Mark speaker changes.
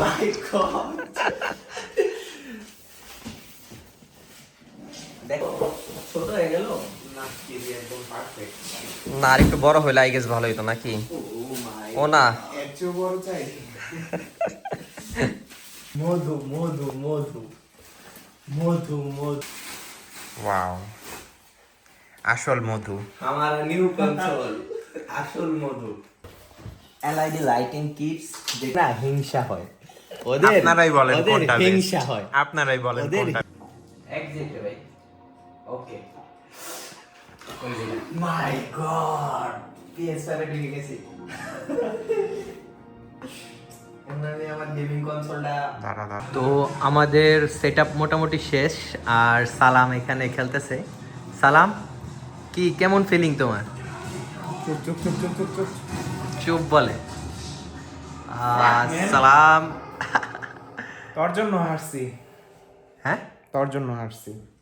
Speaker 1: মাই god দেখো ছোট হয়ে গেল?
Speaker 2: না কেবি একদম পারফেক্ট
Speaker 3: না আর একটু বড় হইলে আই গেস ভালো হইতো নাকি?
Speaker 1: ও
Speaker 3: না।
Speaker 2: বড় চাই
Speaker 1: মধু মধু মধু। মধু মধু।
Speaker 3: ওয়াও আসল মধু।
Speaker 1: আমার নিউ কন্ট্রোল আসল মধু। এলআইডি লাইটিং কিটস দেখ না হিংসা হয়। ওদের
Speaker 3: আপনারাই বলেন কোনটা
Speaker 1: হিংসা হয়।
Speaker 3: আপনারাই বলেন কোনটা
Speaker 1: এক্সাক্টলি ভাই। ওকে মাই গড PS5 এ ঢুকে গেছি।
Speaker 4: তো আমাদের সেট মোটামুটি শেষ আর সালাম এখানে খেলতেছে। সালাম কি কেমন ফিলিং তোমার?
Speaker 2: চুপ চুপ চুপ চুপ চুপ চুপ।
Speaker 4: চুপ বলে। সালাম।
Speaker 2: তোর জন্য হারছি।
Speaker 4: হ্যাঁ?
Speaker 2: তোর জন্য হারছি।